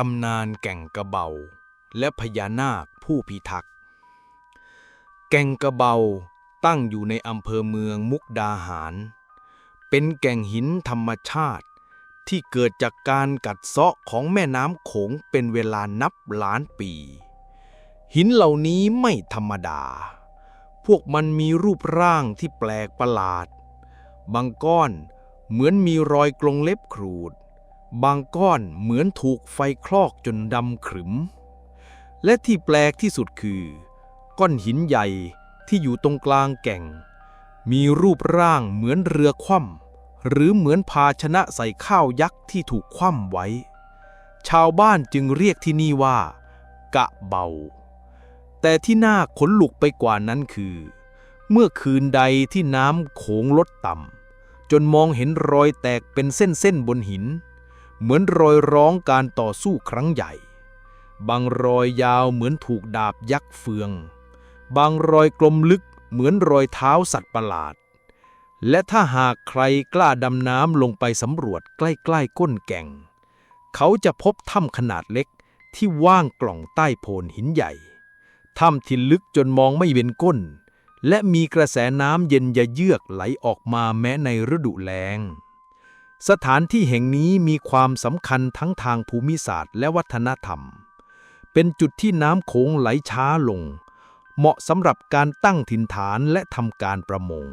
ตำนานแก่งกระเบา และพญานาคผู้พิทักษ์ แก่งกระเบาตั้งอยู่ในอำเภอเมืองมุกดาหาร เป็นแก่งหินธรรมชาติที่เกิดจากการกัดเซาะของแม่น้ำโขงเป็นเวลานับล้านปี หินเหล่านี้ไม่ธรรมดา พวกมันมีรูปร่างที่แปลกประหลาด บางก้อนเหมือนมีรอยกรงเล็บขรูด บางก้อนเหมือนถูกไฟคลอกจนดำขรึม และที่แปลกที่สุดคือ ก้อนหินใหญ่ที่อยู่ตรงกลางแก่ง มีรูปร่างเหมือนเรือคว่ำหรือเหมือนภาชนะใส่ข้าวยักษ์ที่ถูกคว่ำไว้ ชาวบ้านจึงเรียกที่นี่ว่า กะเบา แต่ที่น่าขนลุกไปกว่านั้นคือ เมื่อคืนใดที่น้ำโขงลดต่ำจนมองเห็นรอยแตกเป็นเส้นๆบนหิน เหมือนรอยร้องการต่อสู้ครั้งใหญ่ บางรอยยาวเหมือนถูกดาบยักษ์เฟือง บางรอยกลมลึกเหมือนรอยเท้าสัตว์ประหลาด และถ้าหากใครกล้าดำน้ำลงไปสำรวจใกล้ๆก้นแก่ง เขาจะพบถ้ำขนาดเล็กที่ว่างกล่องใต้โพนหินใหญ่ ถ้ำที่ลึกจนมองไม่เห็นก้น และมีกระแสน้ำเย็นยะเยือกไหลออกมาแม้ในฤดูแล้ง สถานที่แห่งนี้มีความสำคัญทั้งทางภูมิศาสตร์และวัฒนธรรม เป็นจุดที่น้ำโขงไหลช้าลง เหมาะสำหรับการตั้งถิ่นฐานและทำการประมง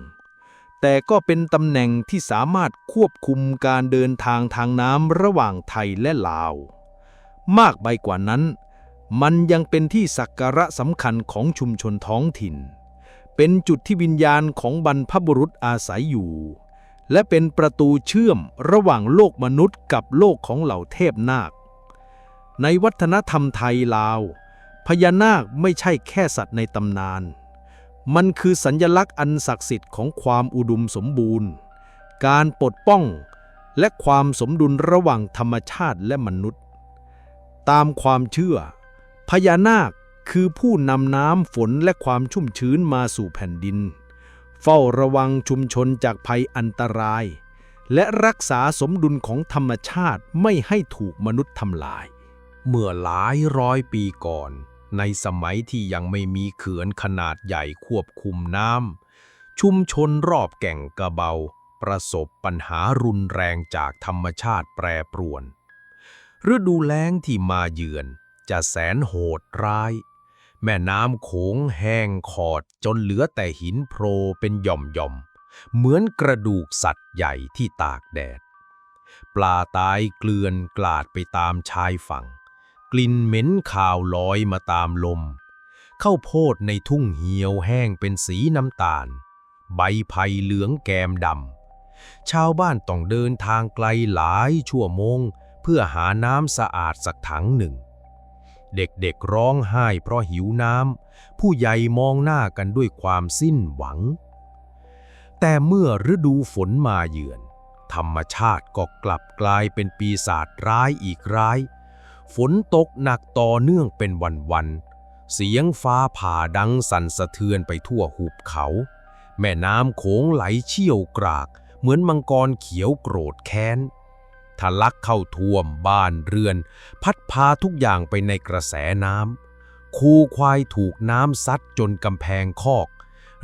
แต่ก็เป็นตำแหน่งที่สามารถควบคุมการเดินทางทางน้ำระหว่างไทยและลาว มากไปกว่านั้น มันยังเป็นที่สักการะสำคัญของชุมชนท้องถิ่น เป็นจุดที่วิญญาณของบรรพบุรุษอาศัยอยู่ และเป็นประตูเชื่อมระหว่างโลกมนุษย์กับโลกของเหล่าเทพนาค ในวัฒนธรรมไทยลาว พญานาคไม่ใช่แค่สัตว์ในตำนาน มันคือสัญญลักษณ์อันศักดิ์สิทธิ์ของความอุดมสมบูรณ์ การปกป้องและความสมดุลระหว่างธรรมชาติและมนุษย์ ตามความเชื่อ พญานาคคือผู้นำน้ำฝนและความชุ่มชื้นมาสู่แผ่นดิน เฝ้าระวังชุมชนจากภัยอันตราย และรักษาสมดุลของธรรมชาติไม่ให้ถูกมนุษย์ทำลาย เมื่อหลายร้อยปีก่อน ในสมัยที่ยังไม่มีเขื่อนขนาดใหญ่ควบคุมน้ำชุมชนรอบแก่งกระเบา ประสบปัญหารุนแรงจากธรรมชาติแปรปรวน ฤดูแล้งที่มาเยือนจะแสนโหดร้าย แม่น้ำโขงแห้งขอดจนเหลือแต่หินโพรเป็นหย่อมๆ เหมือนกระดูกสัตว์ใหญ่ที่ตากแดด ปลาตายเกลื่อนกลาดไปตามชายฝั่ง กลิ่นเหม็นขาวลอยมาตามลม เข้าโพดในทุ่งเหี่ยวแห้งเป็นสีน้ำตาล ใบไผ่เหลืองแกมดำ ชาวบ้านต้องเดินทางไกลหลายชั่วโมง เพื่อหาน้ำสะอาดสักถังหนึ่ง เด็กๆร้องไห้เพราะหิวน้ำ ผู้ใหญ่มองหน้ากันด้วยความสิ้นหวัง แต่เมื่อฤดูฝนมาเยือน ธรรมชาติก็กลับกลายเป็นปีศาจร้ายอีกร้าย ฝนตกหนักต่อเนื่องเป็นวันๆ เสียงฟ้าผ่าดังสั่นสะเทือนไปทั่วหุบเขา แม่น้ำโขงไหลเชี่ยวกราก เหมือนมังกรเขียวโกรธแค้น ทะลักเข้าท่วมบ้านเรือน พัดพาทุกอย่างไปในกระแสน้ำคูควายถูกน้ำซัดจนกำแพงคอก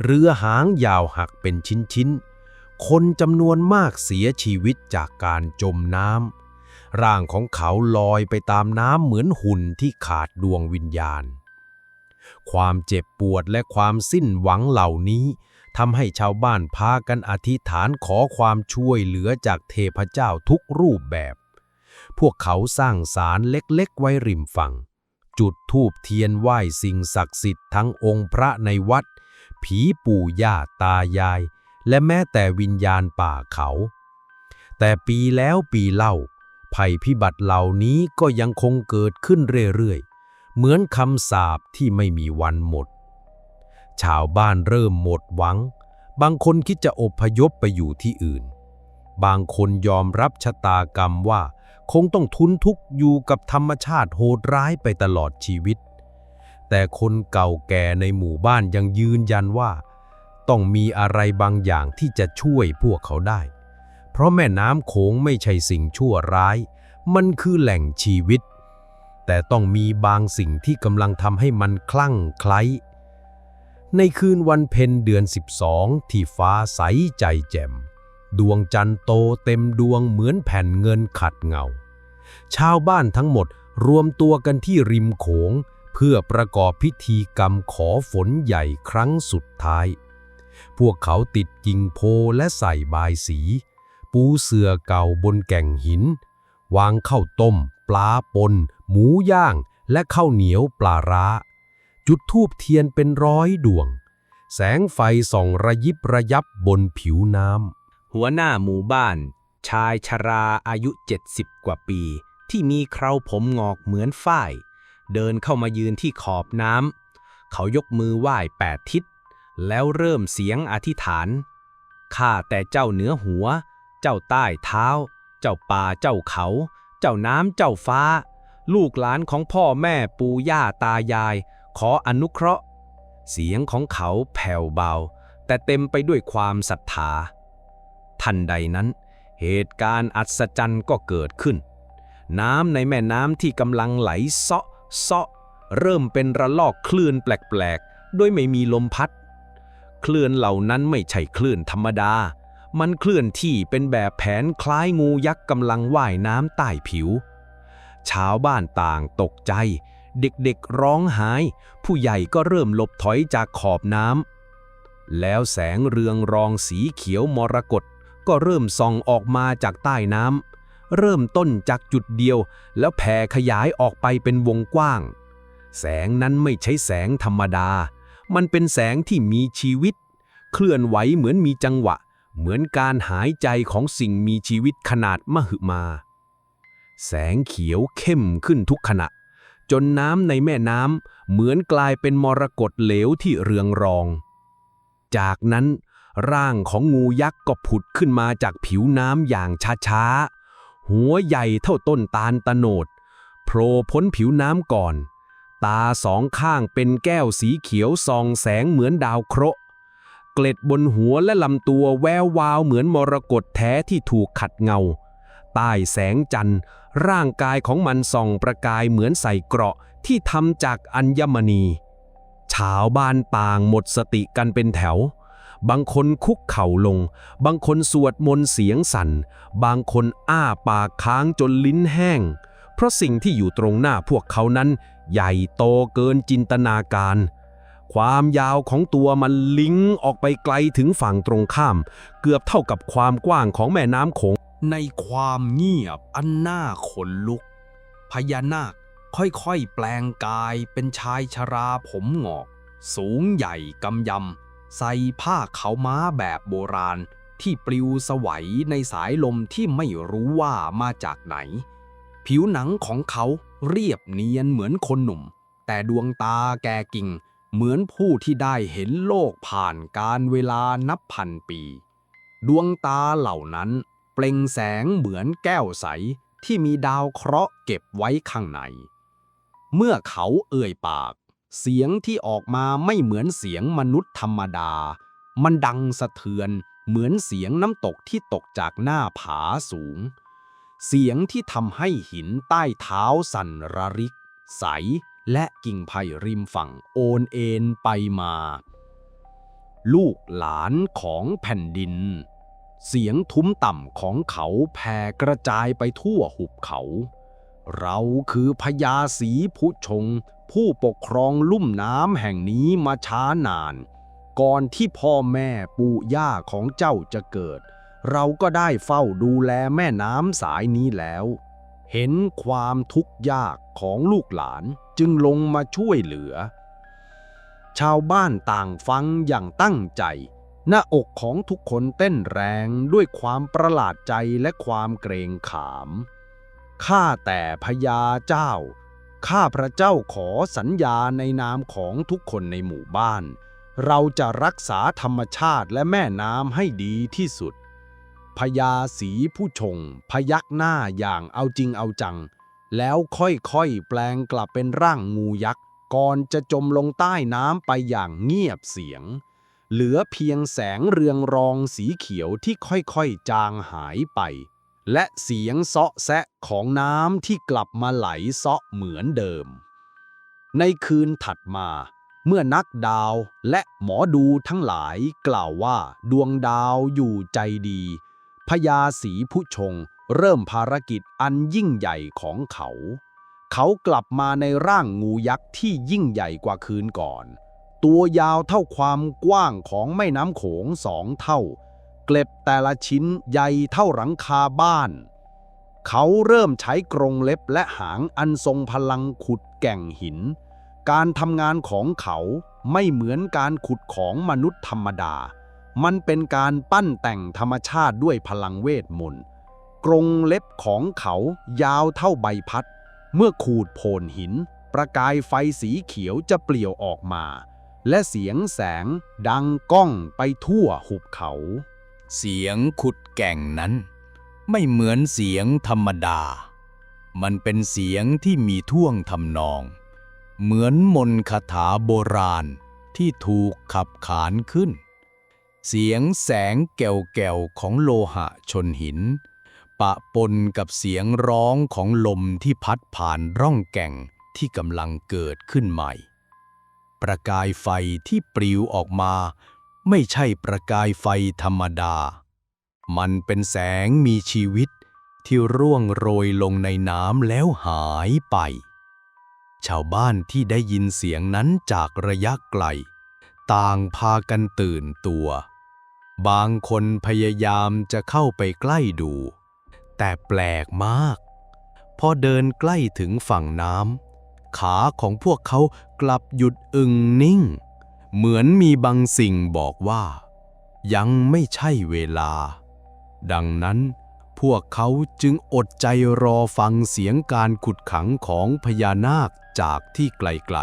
เรือหางยาวหักเป็นชิ้นๆ คนจำนวนมากเสียชีวิตจากการจมน้ำ ร่างของเขาลอยไปตามน้ำเหมือนหุ่นที่ขาดดวงวิญญาณ ความเจ็บปวดและความสิ้นหวังเหล่านี้ ทำให้ชาวบ้านพากันอธิษฐานขอความช่วยเหลือจากเทพเจ้าทุกรูปแบบ พวกเขาสร้างศาลเล็กๆ ไว้ริมฝั่ง จุดธูปเทียนไหว้สิ่งศักดิ์สิทธิ์ทั้งองค์พระในวัด ผีปู่ย่าตายาย และแม้แต่วิญญาณป่าเขา แต่ปีแล้วปีเล่า ภัยพิบัติเหล่านี้ก็ยังคงเกิดขึ้นเรื่อยๆ เหมือนคำสาปที่ไม่มีวันหมด ชาวบ้านเริ่มหมดหวัง บางคนคิดจะอพยพไปอยู่ที่อื่น บางคนยอมรับชะตากรรมว่า คงต้องทุนทุกอยู่กับธรรมชาติโหดร้ายไปตลอดชีวิต แต่คนเก่าแก่ในหมู่บ้านยังยืนยันว่า ต้องมีอะไรบางอย่างที่จะช่วยพวกเขาได้ เพราะแม่น้ำโขงไม่ใช่สิ่งชั่วร้าย มันคือแหล่งชีวิต แต่ต้องมีบางสิ่งที่กำลังทำให้มันคลั่งไคล้ ในคืนวันเพ็ญเดือน 12 ที่ฟ้าใสใจแจ่ม ดวงจันทร์โตเต็มดวงเหมือนแผ่นเงินขัดเงา ชาวบ้านทั้งหมดรวมตัวกันที่ริมโขง เพื่อประกอบพิธีกรรมขอฝนใหญ่ครั้งสุดท้าย พวกเขาติดกิ่งโพและใส่บายสี ปูเสื่อเก่าบนแก่งหิน วางข้าวต้ม ปลาปน หมูย่าง และข้าวเหนียวปลาร้า จุดทูบเทียนเป็นร้อยดวง แสงไฟส่องระยิบระยับบนผิวน้ำ หัวหน้าหมู่บ้าน ชายชราอายุ 70 กว่าปี ที่มีเคราผมงอกเหมือนฝ้าย เดินเข้ามายืนที่ขอบน้ำ เขายกมือไหว้แปดทิศ แล้วเริ่มเสียงอธิษฐาน ข้าแต่เจ้าเหนือหัว เจ้าใต้เท้า เจ้าป่าเจ้าเขา เจ้าน้ำเจ้าฟ้า ลูกหลานของพ่อแม่ปู่ย่าตายาย ขออนุเคราะห์ เสียงของเขาแผ่วเบา แต่เต็มไปด้วยความศรัทธา ทันใดนั้น เหตุการณ์อัศจรรย์ก็เกิดขึ้น น้ำในแม่น้ำที่กำลังไหลเซาะเซาะเริ่มเป็นระลอกคลื่นแปลกๆโดยไม่มีลมพัด คลื่นเหล่านั้นไม่ใช่คลื่นธรรมดา มันเคลื่อนที่เป็นแบบแผนคล้ายงูยักษ์กำลังว่ายน้ำใต้ผิว ชาวบ้านต่างตกใจ เด็กๆร้องไห้ ผู้ใหญ่ก็เริ่มหลบถอยจากขอบน้ำแล้วแสงเรืองรองสีเขียวมรกตก็เริ่มส่องออกมาจากใต้น้ำเริ่มต้นจากจุดเดียว แล้วแผ่ขยายออกไปเป็นวงกว้าง แสงนั้นไม่ใช่แสงธรรมดา มันเป็นแสงที่มีชีวิต เคลื่อนไหวเหมือนมีจังหวะ เหมือนการหายใจของสิ่งมีชีวิตขนาดมหึมา แสงเขียวเข้มขึ้นทุกขณะ จนน้ำในแม่น้ำเหมือนกลายเป็นมรกตเหลวที่เรืองรอง จากนั้น ร่างของงูยักษ์ก็ผุดขึ้นมาจากผิวน้ำอย่างช้าๆ หัวใหญ่เท่าต้นตาลตะโนดโผล่พ้นผิวน้ำก่อน ตาสองข้างเป็นแก้วสีเขียวส่องแสงเหมือนดาวเคราะห์เกล็ดบนหัวและลำตัวแวววาวเหมือนมรกตแท้ที่ถูกขัดเงา ใต้แสงจันทร์ ร่างกายของมันส่องประกายเหมือนใส่เกราะที่ทำจากอัญมณี ชาวบ้านต่างหมดสติกันเป็นแถว บางคนคุกเข่าลง บางคนสวดมนต์เสียงสั่น บางคนอ้าปากค้างจนลิ้นแห้ง เพราะสิ่งที่อยู่ตรงหน้าพวกเขานั้น ใหญ่โตเกินจินตนาการความยาวของตัวมันลิงก์ออกไปไกลถึงฝั่งตรงข้าม เกือบเท่ากับความกว้างของแม่น้ำโขง ในความเงียบอันน่าขนลุก พญานาคค่อยๆแปลงกายเป็นชายชราผมหงอก สูงใหญ่กำยำ ใส่ผ้าเขาม้าแบบโบราณ ที่ปลิวสวัยในสายลมที่ไม่รู้ว่ามาจากไหน ผิวหนังของเขาเรียบเนียนเหมือนคนหนุ่ม แต่ดวงตาแกกิ่ง เหมือนผู้ที่ได้เห็นโลกผ่านการเวลานับพันปี ดวงตาเหล่านั้น ล่งแสงเหมือนแก้วใสที่มีดาวเคราะห์เก็บไว้ข้างใน เมื่อเขาเอ่ยปาก เสียงที่ออกมาไม่เหมือนเสียงมนุษย์ธรรมดา มันดังสะเทือนเหมือนเสียงน้ำตกที่ตกจากหน้าผาสูง เสียงที่ทำให้หินใต้เท้าสั่นระริก ใสและกิ่งไผ่ริมฝั่งโอนเอ็นไปมา ลูกหลานของแผ่นดิน เสียงทุ้มต่ำของเขาแผ่กระจายไปทั่วหุบเขา เราคือพญาสีผู้ชง ผู้ปกครองลุ่มน้ำแห่งนี้มาช้านาน ก่อนที่พ่อแม่ปู่ย่าของเจ้าจะเกิด เราก็ได้เฝ้าดูแลแม่น้ำสายนี้แล้ว เห็นความทุกข์ยากของลูกหลานจึงลงมาช่วยเหลือ ชาวบ้านต่างฟังอย่างตั้งใจ หน้าอกของทุกคนเต้นแรงด้วยความประหลาดใจและความเกรงขาม ข้าแต่พญาเจ้า ข้าพระเจ้าขอสัญญาในนามของทุกคนในหมู่บ้าน เราจะรักษาธรรมชาติและแม่น้ำให้ดีที่สุด พญาสีผู้ชง พยักหน้าอย่างเอาจริงเอาจัง แล้วค่อยๆแปลงกลับเป็นร่างงูยักษ์ก่อนจะจมลงใต้น้ำไปอย่างเงียบเสียง เหลือเพียงแสงเรืองรองสีเขียวที่ค่อยๆจางหายไป และเสียงเซาะแซะของน้ำที่กลับมาไหลเซาะเหมือนเดิม ในคืนถัดมา เมื่อนักดาวและหมอดูทั้งหลายกล่าวว่าดวงดาวอยู่ใจดีพญาศรีผู้ชงเริ่มภารกิจอันยิ่งใหญ่ของเขา เขากลับมาในร่างงูยักษ์ที่ยิ่งใหญ่กว่าคืนก่อน ตัวยาวเท่าความกว้างของแม่น้ำโขงสองเท่า เกล็บแต่ละชิ้นใหญ่เท่าหลังคาบ้าน เขาเริ่มใช้กรงเล็บและหางอันทรงพลังขุดแก่งหิน การทำงานของเขาไม่เหมือนการขุดของมนุษย์ธรรมดา มันเป็นการปั้นแต่งธรรมชาติด้วยพลังเวทมนต์กรงเล็บของเขายาวเท่าใบพัด เมื่อขูดโพนหิน ประกายไฟสีเขียวจะเปลี่ยวออกมา และเสียงแสงดังก้องไปทั่วหุบเขา เสียงขุดแก่งนั้น ไม่เหมือนเสียงธรรมดา มันเป็นเสียงที่มีท่วงทำนอง เหมือนมนต์คาถาโบราณที่ถูกขับขานขึ้น เสียงแสงแก่วๆของโลหะชนหิน ปะปนกับเสียงร้องของลมที่พัดผ่านร่องแก่งที่กำลังเกิดขึ้นใหม่ ประกายไฟที่ปลิวออกมา ไม่ใช่ประกายไฟธรรมดา มันเป็นแสงมีชีวิตที่ร่วงโรยลงในน้ำแล้วหายไป ชาวบ้านที่ได้ยินเสียงนั้นจากระยะไกล ต่างพากันตื่นตัว บางคนพยายามจะเข้าไปใกล้ดู แต่แปลกมาก พอเดินใกล้ถึงฝั่งน้ำ ขาของพวกเขากลับหยุดอึงนิ่ง เหมือนมีบางสิ่งบอกว่า ยังไม่ใช่เวลา ดังนั้นพวกเขาจึงอดใจรอฟังเสียงการขุดขังของพญานาคจากที่ไกล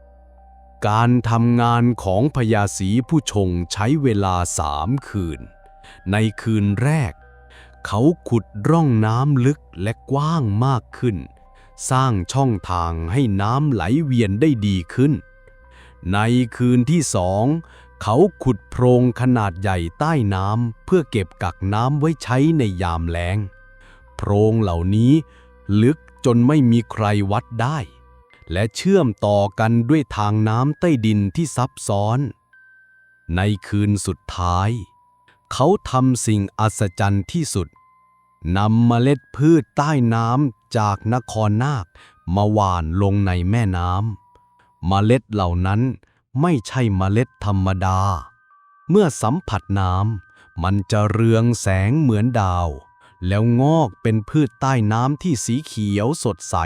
ๆ การทำงานของพญาศรีผู้ชงใช้เวลาสามคืน ในคืนแรก เขาขุดร่องน้ำลึกและกว้างมากขึ้น สร้างช่องทางให้น้ำไหลเวียนได้ดีขึ้น ในคืนที่สองเขาขุดโพรงขนาดใหญ่ใต้น้ำเพื่อเก็บกักน้ำไว้ใช้ในยามแล้ง โพรงเหล่านี้ลึกจนไม่มีใครวัดได้ และเชื่อมต่อกันด้วยทางน้ำใต้ดินที่ซับซ้อน ในคืนสุดท้าย เขาทำสิ่งอัศจรรย์ที่สุด นำเมล็ดพืชใต้น้ำจากนครนาคมาหว่านลงในแม่น้ำเมล็ดเหล่านั้นไม่ใช่เมล็ดธรรมดา เมื่อสัมผัสน้ำมันจะเรืองแสงเหมือนดาว แล้วงอกเป็นพืชใต้น้ำที่สีเขียวสดใส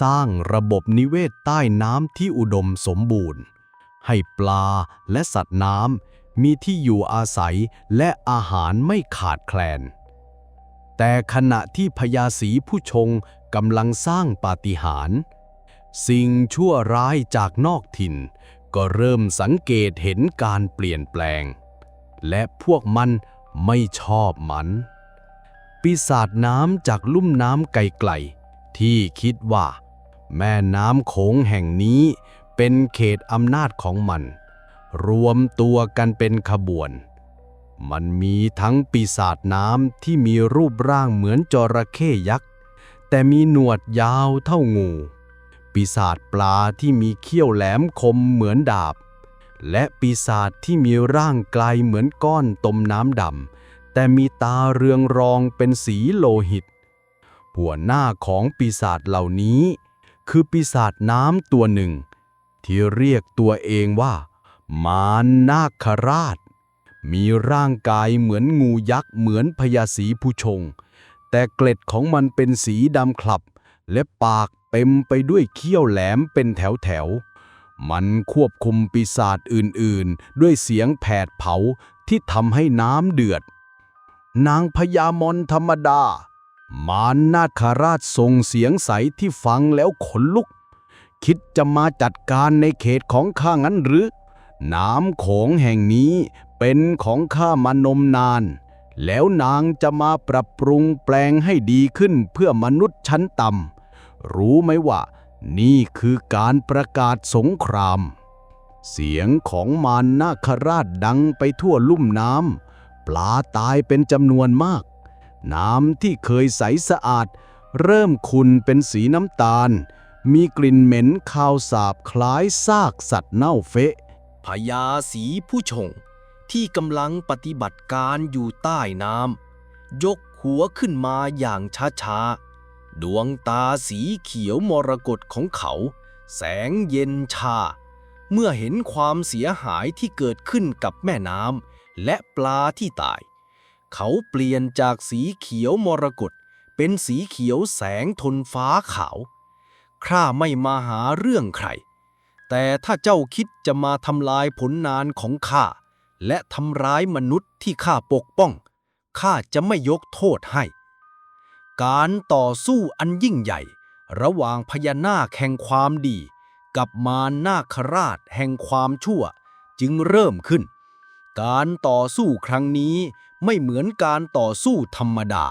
สร้างระบบนิเวศใต้น้ำที่อุดมสมบูรณ์ ให้ปลาและสัตว์น้ำมีที่อยู่อาศัยและอาหารไม่ขาดแคลน แต่ขณะที่พญาศีผู้ชงกำลังสร้างปาฏิหาริย์สิ่งชั่วร้ายจากนอกถิ่น ก็เริ่มสังเกตเห็นการเปลี่ยนแปลง และพวกมันไม่ชอบมัน ปีศาจน้ำจากลุ่มน้ำไกลๆที่คิดว่า แม่น้ำโขงแห่งนี้เป็นเขตอำนาจของมัน รวมตัวกันเป็นขบวน มันมีทั้งปีศาจน้ำที่มีรูปร่างเหมือนจระเข้ยักษ์ แต่มีหนวดยาวเท่างู ปีศาจปลาที่มีเขี้ยวแหลมคมเหมือนดาบ และปีศาจที่มีร่างกลายเหมือนก้อนตมน้ำดำ แต่มีตาเรืองรองเป็นสีโลหิต หัวหน้าของปีศาจเหล่านี้ คือปีศาจน้ำตัวหนึ่ง ที่เรียกตัวเองว่า มารนาคราช มีร่างกายเหมือนงูยักษ์เหมือนพญาศีผู้ชง แต่เกล็ดของมันเป็นสีดำคลับ และปากเต็มไปด้วยเขี้ยวแหลมเป็นแถวๆมันควบคุมปีศาจอื่นๆ ด้วยเสียงแผดเผาที่ทำให้น้ำเดือด นางพญามอนธรรมดา มารนาคราชทรงเสียงใสที่ฟังแล้วขนลุก คิดจะมาจัดการในเขตของข้างั้นหรือน้ำโขงแห่งนี้ เป็นของข้ามานมนาน แล้วนางจะมาปรับปรุงแปลงให้ดีขึ้นเพื่อมนุษย์ชั้นต่ำรู้ไหมว่า นี่คือการประกาศสงคราม เสียงของมารนาคราชดังไปทั่วลุ่มน้ำปลาตายเป็นจำนวนมาก น้ำที่เคยใสสะอาด เริ่มขุ่นเป็นสีน้ำตาล มีกลิ่นเหม็นคาวสาบคล้ายซากสัตว์เน่าเฟะพญาสีผู้ชง ที่กำลังปฏิบัติการอยู่ใต้น้ำยกหัวขึ้นมาอย่างช้าๆ ดวงตาสีเขียวมรกตของเขา แสงเย็นชา เมื่อเห็นความเสียหายที่เกิดขึ้นกับแม่น้ำและปลาที่ตาย เขาเปลี่ยนจากสีเขียวมรกตเป็นสีเขียวแสงทนฟ้าขาว ข้าไม่มาหาเรื่องใคร แต่ถ้าเจ้าคิดจะมาทำลายผลงานของข้า และทำร้ายมนุษย์ที่ข้าปกป้อง ข้าจะไม่ยกโทษให้ การต่อสู้อันยิ่งใหญ่ ระหว่างพญานาคแห่งความดี กับมารนาคราชแห่งความชั่ว จึงเริ่มขึ้น การต่อสู้ครั้งนี้ไม่เหมือนการต่อสู้ธรรมดา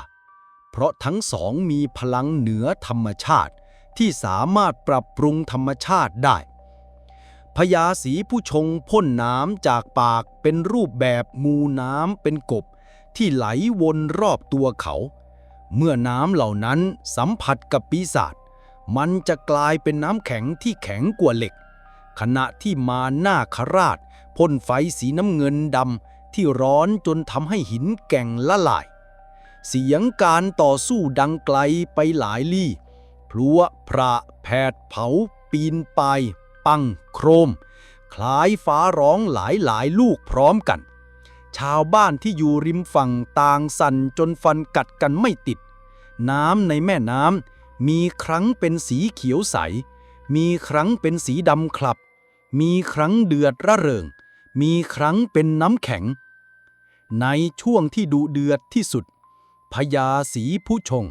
เพราะทั้งสองมีพลังเหนือธรรมชาติที่สามารถปรับปรุงธรรมชาติได้ พญาสีผู้ชงพ่นน้ำจากปากเป็นรูปแบบงูน้ำเป็นกบ ที่ไหลวนรอบตัวเขา เมื่อน้ำเหล่านั้นสัมผัสกับปีศาจมันจะกลายเป็นน้ำแข็งที่แข็งกว่าเหล็ก ขณะที่มาหน้าคราชพ่นไฟสีน้ำเงินดำที่ร้อนจนทำให้หินแก่งละลาย เสียงการต่อสู้ดังไกลไปหลายลี่พลัวพระแผดเผาปีนไป ปังโครม คล้ายฟ้าร้องหลายหลายลูกพร้อมกัน ชาวบ้านที่อยู่ริมฝั่งต่างสั่นจนฟันกัดกันไม่ติด น้ำในแม่น้ำมีครั้งเป็นสีเขียวใส มีครั้งเป็นสีดำคลับ มีครั้งเดือดระเริง มีครั้งเป็นน้ำแข็ง ในช่วงที่ดุเดือดที่สุดพญาสีผู้ชง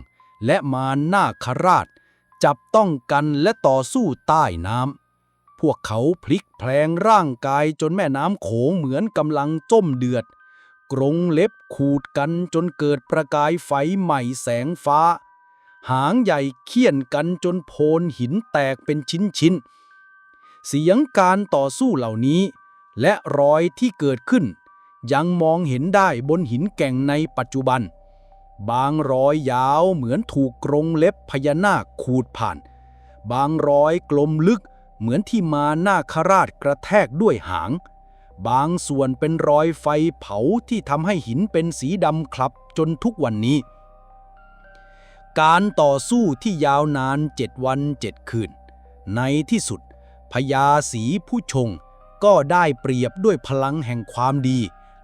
และมารนาคราช จับต้องกันและต่อสู้ใต้น้ำ พวกเขาพลิกแพลงร่างกายจนแม่น้ำโขงเหมือนกำลังจ้มเดือด กรงเล็บขูดกันจนเกิดประกายไฟใหม่แสงฟ้า หางใหญ่เคี่ยนกันจนโพนหินแตกเป็นชิ้นๆ เสียงการต่อสู้เหล่านี้ และรอยที่เกิดขึ้น ยังมองเห็นได้บนหินแก่งในปัจจุบัน บางรอยยาวเหมือนถูกกรงเล็บพญานาคขูดผ่าน บางรอยกลมลึก เหมือนที่มาหน้าคราชกระแทกด้วยหาง บางส่วนเป็นรอยไฟเผาที่ทำให้หินเป็นสีดำคลับจนทุกวันนี้ การต่อสู้ที่ยาวนานเจ็ดวันเจ็ดคืน ในที่สุดพญาสีผู้ชงก็ได้เปรียบด้วยพลังแห่งความดี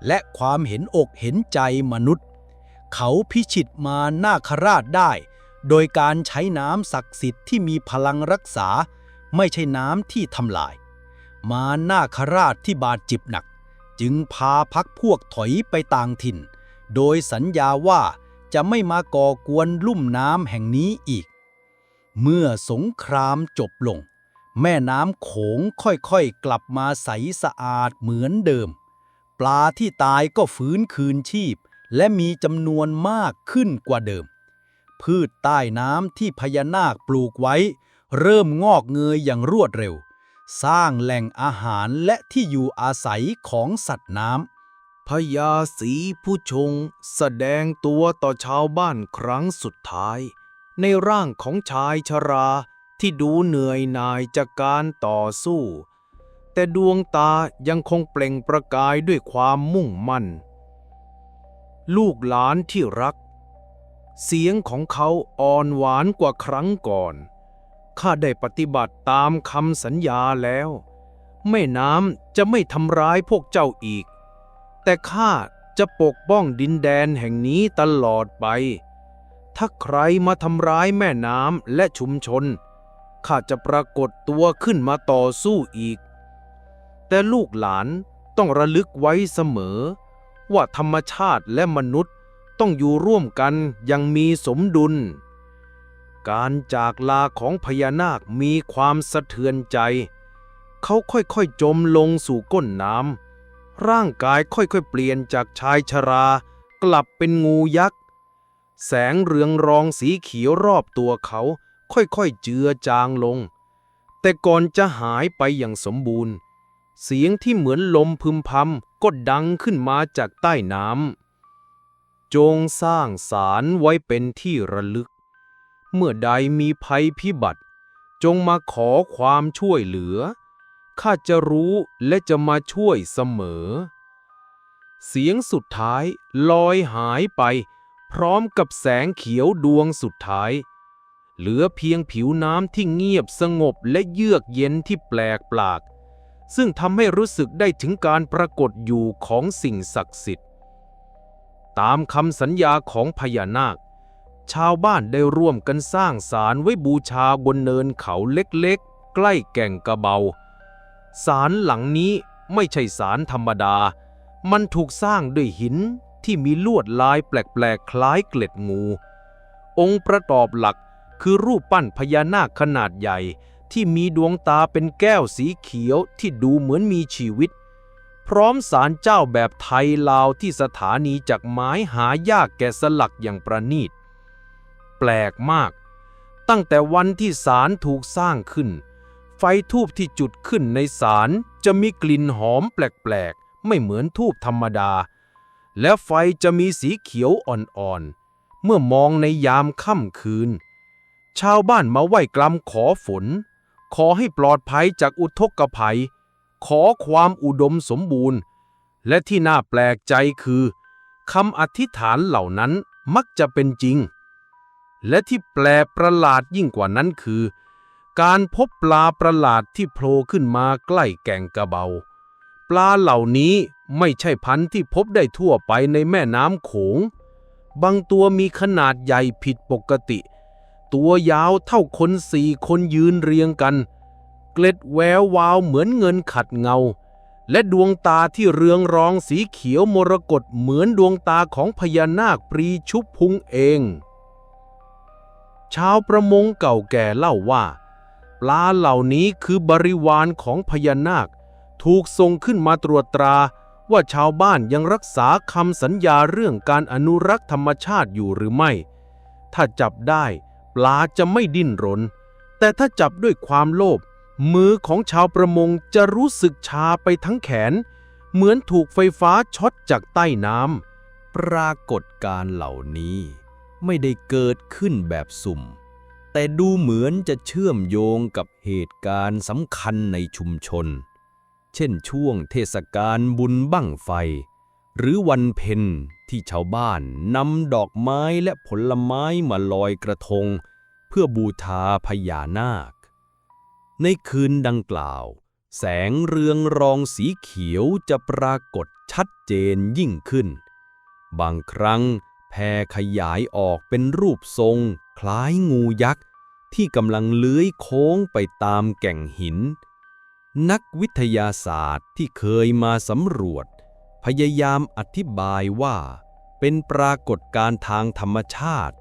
และความเห็นอกเห็นใจมนุษย์ เขาพิชิตมานาคราชได้ โดยการใช้น้ำศักดิ์สิทธิ์ที่มีพลังรักษา ไม่ใช่น้ำที่ทำลาย มาหน้าคราชที่บาดจ็บหนัก จึงพาพักพวกถอยไปต่างถิ่น โดยสัญญาว่าจะไม่มาก่อกวนลุ่มน้ำแห่งนี้อีก เมื่อสงครามจบลง แม่น้ำโขงค่อยๆกลับมาใสสะอาดเหมือนเดิม ปลาที่ตายก็ฟื้นคืนชีพ และมีจำนวนมากขึ้นกว่าเดิม พืชใต้น้ำที่พญานาคปลูกไว้ เริ่มงอกเงยอย่างรวดเร็ว สร้างแหล่งอาหารและที่อยู่อาศัยของสัตว์น้ำพญาสีผู้ชง แสดงตัวต่อชาวบ้านครั้งสุดท้าย ในร่างของชายชราที่ดูเหนื่อยหน่ายจากการต่อสู้ แต่ดวงตายังคงเปล่งประกายด้วยความมุ่งมั่น ลูกหลานที่รัก เสียงของเขาอ่อนหวานกว่าครั้งก่อน ข้าได้ปฏิบัติตามคำสัญญาแล้ว แม่น้ำจะไม่ทำร้ายพวกเจ้าอีก แต่ข้าจะปกป้องดินแดนแห่งนี้ตลอดไป ถ้าใครมาทำร้ายแม่น้ำและชุมชน ข้าจะปรากฏตัวขึ้นมาต่อสู้อีก แต่ลูกหลานต้องระลึกไว้เสมอ ว่าธรรมชาติและมนุษย์ต้องอยู่ร่วมกันอยังมีสมดุล การจากลาของพญานาคมีความสะเทือนใจ เขาค่อยๆจมลงสู่ก้นน้ำ ร่างกายค่อยๆเปลี่ยนจากชายชรากลับเป็นงูยักษ์ แสงเรืองรองสีเขียวรอบตัวเขาค่อยๆเจือจางลง แต่ก่อนจะหายไปอย่างสมบูรณ์ เสียงที่เหมือนลมพึมพำก็ดังขึ้นมาจากใต้น้ำจงสร้างศาลไว้เป็นที่ระลึก เมื่อใดมีภัยพิบัติ จงมาขอความช่วยเหลือ ข้าจะรู้และจะมาช่วยเสมอ เสียงสุดท้ายลอยหายไป พร้อมกับแสงเขียวดวงสุดท้าย เหลือเพียงผิวน้ำที่เงียบสงบและเยือกเย็นที่แปลกปลาก ซึ่งทำให้รู้สึกได้ถึงการปรากฏอยู่ของสิ่งศักดิ์สิทธิ์ ตามคำสัญญาของพญานาค ชาวบ้านได้ร่วมกันสร้างศาลไว้บูชาบนเนินเขาเล็กๆ ใกล้แก่งกระเบา ศาลหลังนี้ไม่ใช่ศาลธรรมดา มันถูกสร้างด้วยหินที่มีลวดลายแปลกๆ คล้ายเกล็ดงู องค์ประกอบหลักคือรูปปั้นพญานาคขนาดใหญ่ ที่มีดวงตาเป็นแก้วสีเขียวที่ดูเหมือนมีชีวิต พร้อมสารเจ้าแบบไทยลาวที่สถานีจากไม้หายากแก่สลักอย่างประณีต แปลกมาก ตั้งแต่วันที่ศาลถูกสร้างขึ้น ไฟทูบที่จุดขึ้นในศาลจะมีกลิ่นหอมแปลกๆ ไม่เหมือนทูบธรรมดา และไฟจะมีสีเขียวอ่อนๆ เมื่อมองในยามค่ำคืน ชาวบ้านมาไหว้กลัมขอฝน ขอให้ปลอดภัยจากอุทกภัย ขอความอุดมสมบูรณ์ และที่น่าแปลกใจคือคำอธิษฐานเหล่านั้นมักจะเป็นจริง และที่แปลกประหลาดยิ่งกว่านั้นคือ การพบปลาประหลาดที่โผล่ขึ้นมาใกล้แก่งกระเบา ปลาเหล่านี้ไม่ใช่พันธุ์ที่พบได้ทั่วไปในแม่น้ำโขง บางตัวมีขนาดใหญ่ผิดปกติ ตัวยาวเท่าคนสี่คนยืนเรียงกัน เกล็ดแวววาวเหมือนเงินขัดเงา และดวงตาที่เรืองรองสีเขียวมรกตเหมือนดวงตาของพญานาคปรีชุบพุงเอง ชาวประมงเก่าแก่เล่าว่า ปลาเหล่านี้คือบริวารของพญานาค ถูกส่งขึ้นมาตรวจตราว่าชาวบ้านยังรักษาคำสัญญาเรื่องการอนุรักษ์ธรรมชาติอยู่หรือไม่ ถ้าจับได้ปลาจะไม่ดิ้นรน แต่ถ้าจับด้วยความโลภมือของชาวประมงจะรู้สึกชาไปทั้งแขน เหมือนถูกไฟฟ้าช็อตจากใต้น้ำปรากฏการเหล่านี้ ไม่ได้เกิดขึ้นแบบสุ่ม แต่ดูเหมือนจะเชื่อมโยงกับเหตุการณ์สำคัญในชุมชน เช่นช่วงเทศกาลบุญบั้งไฟ หรือวันเพ็ญที่ชาวบ้านนำดอกไม้และผลไม้มาลอยกระทง เพื่อบูชาพญานาค ในคืนดังกล่าว แสงเรืองรองสีเขียวจะปรากฏชัดเจนยิ่งขึ้น บางครั้ง แผ่ขยายออกเป็นรูปทรง คล้ายงูยักษ์ ที่กำลังเลื้อยโค้งไปตามแก่งหิน นักวิทยาศาสตร์ที่เคยมาสำรวจ พยายามอธิบายว่า เป็นปรากฏการณ์ทางธรรมชาติ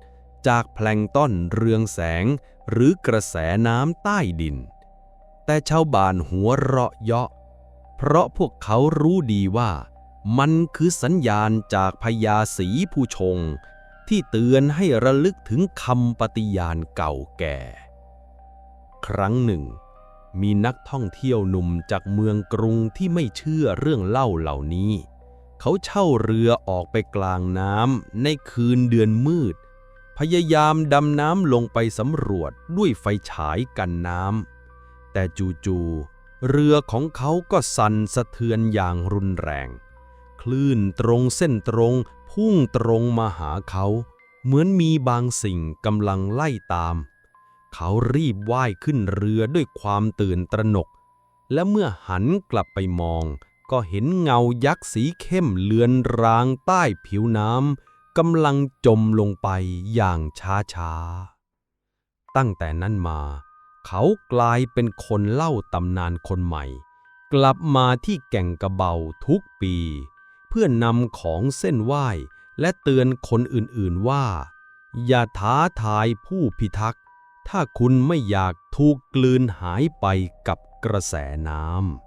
จากแพลงต้อนเรืองแสง หรือกระแสน้ำใต้ดิน แต่ชาวบ้านหัวเราะเยาะ เพราะพวกเขารู้ดีว่า มันคือสัญญาณจากพญาสีผู้ชง ที่เตือนให้ระลึกถึงคำปฏิญาณเก่าแก่ ครั้งหนึ่ง มีนักท่องเที่ยวหนุ่มจากเมืองกรุงที่ไม่เชื่อเรื่องเล่าเหล่านี้ เขาเช่าเรือออกไปกลางน้ำในคืนเดือนมืด พยายามดำน้ำลงไปสำรวจด้วยไฟฉายกันน้ำแต่จู่ๆเรือของเขาก็สั่นสะเทือนอย่างรุนแรง คลื่นตรงเส้นตรง พุ่งตรงมาหาเขา เหมือนมีบางสิ่งกำลังไล่ตาม เขารีบว่ายขึ้นเรือด้วยความตื่นตระหนก และเมื่อหันกลับไปมอง ก็เห็นเงายักษ์สีเข้มเลือนรางใต้ผิวน้ำกำลังจมลงไปอย่างช้าๆ ตั้งแต่นั้นมา เขากลายเป็นคนเล่าตำนานคนใหม่กลับมาที่แก่งกระเบาทุกปี พื่อนำของเส้นไหว้ และเตือนคนอื่นๆว่า อย่าท้าทายผู้พิทักษ์ ถ้าคุณไม่อยากถูกกลืนหายไปกับกระแสน้ำ